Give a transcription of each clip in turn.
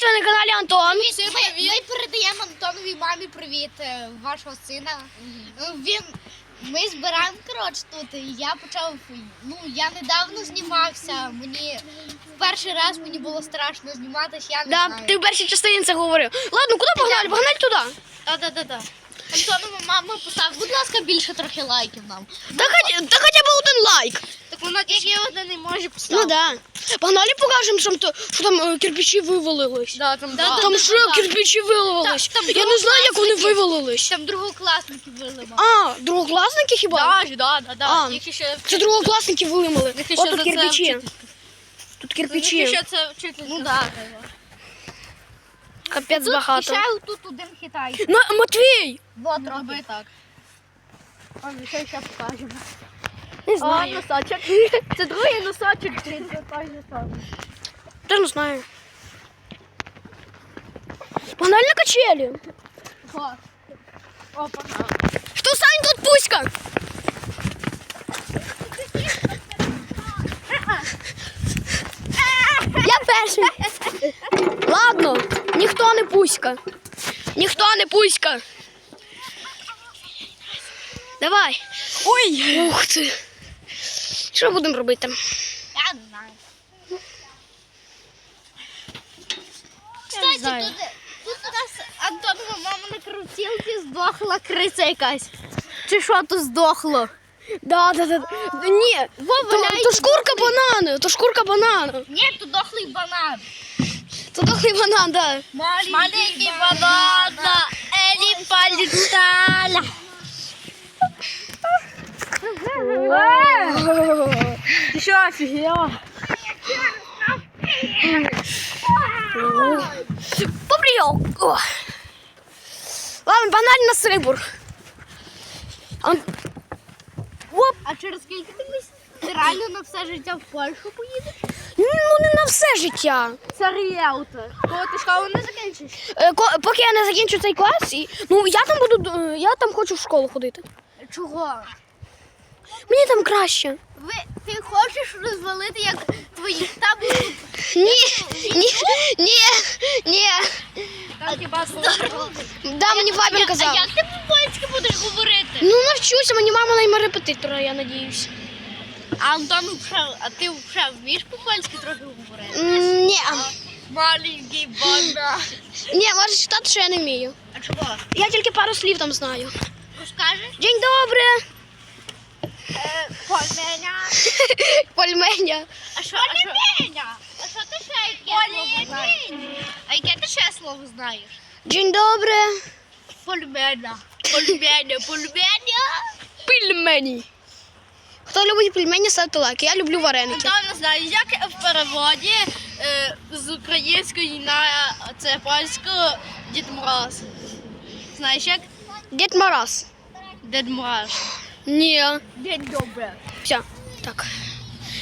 привіт! Ви на каналі Антон. Ми, ми передаємо Антоновій мамі привіт е, вашого сина. Ну, Він ми збираємо коротше тут. Я почав. Ну я недавно знімався. Мені в перший раз мені було страшно зніматися. Я не Да, знаю. ти в першій частині це говорив. Ладно, куди погнали? Погнали туди. Да, да, да, да. Антонова мама постав, будь ласка, більше трохи лайків нам. Та, хоч, та хоча б один лайк. Так вона тільки одне не може Ну поставити. да. Погнали покажемо, що, там- що там е, кирпичі вивалились. Да, там, Там да, що да, да. кирпичі вивалились. Та- там Я не знаю, як вони вивалились. Там другокласники вилимо. А, другокласники хіба? Да, да, да, да. А, Їх ще Це другокласники вилимали. Їх ще тут кирпичі. Тут Їх кирпичі. ще це вчитель. Ну да. Капець Тут багато. ще тут один Китай. На, Матвій! Вот, роби так. Ми ще ще покажемо. Не О, знаю. носочок. Це другий носочок. Це той же самий. Теж не знаю. Погнали на качелі. Опа. Що Сань тут пуська? Я перший. Ладно, ніхто не пуська. Ніхто не пуська. Давай. Ой, ух ти. Що будемо робити? Я не знаю. Кстати, знаю. тут, тут у нас Антонова мама на крутілці здохла криця якась. Чи що тут здохло? Да, да, да. да. Ні, то, то шкурка банану, то шкурка банану. Ні, тут дохлий банан. То дохлий банан, да. Маленький банан на Елі політала. Ти що, офігела? Ладно, банальна срибур. А он- Оп. А через скільки ти місяців? Ти реально на все життя в Польщу поїдеш? Ну, не на все життя. Це ріелтор. Коли ти школу не закінчиш? Е, ко- Поки я не закінчу цей клас, і, ну я там буду, е, я там хочу в школу ходити. Чого? Мені там краще. Ви, ти хочеш розвалити, як твої табори? Ні, ні, ні, ні. Там хіба. Да, мені Фабін А казав. як ти по-польськи будеш говорити? Ну навчуся, мені мама найме репетитора, я надіюсь. А Антон вже, а ти вже вмієш по-польськи трохи говорити? М, Ні, Маленький банан. ні, можеш читати, що я не вмію. А чого? Я тільки пару слів там знаю. Розкажеш? День добре. Е, Польменя. Польменя. А що? Польменя. А що ти ще яке слово знаєш? А яке ти ще слово знаєш? День добре. Польменя. Польменя, польменя. Пельмені. Хто любить пельмені, ставте лайк. Я люблю вареники. Антон не знаю, як в переводі е, з української на це польську Дід Мороз. Знаєш як? Дід Мороз. Дід Мороз. Ні. День добре. Все. Так.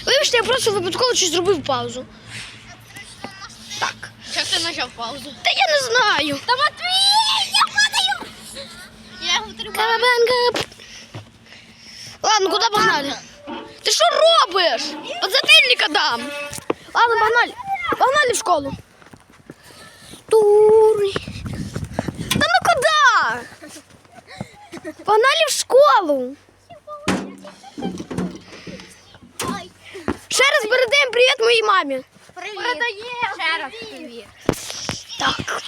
Вибачте, я просто випадково щось зробив паузу. Так. Як ти нажав паузу? Та я не знаю. Та Матвій, я падаю! Я його тримаю. Карабенка. Ладно, куди погнали? Ти що робиш? Подзатильника дам. Ладно, погнали. Погнали в школу. Тур. Та ну куди? Погнали в школу. Ще раз передаємо привіт моїй мамі. Привіт. Передаємо. Ще раз привіт. Так.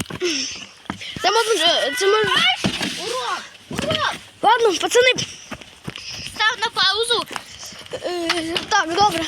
Це можна. Це можна. Урок. Урок. Ладно, пацани. Став на паузу. Е, так, добре.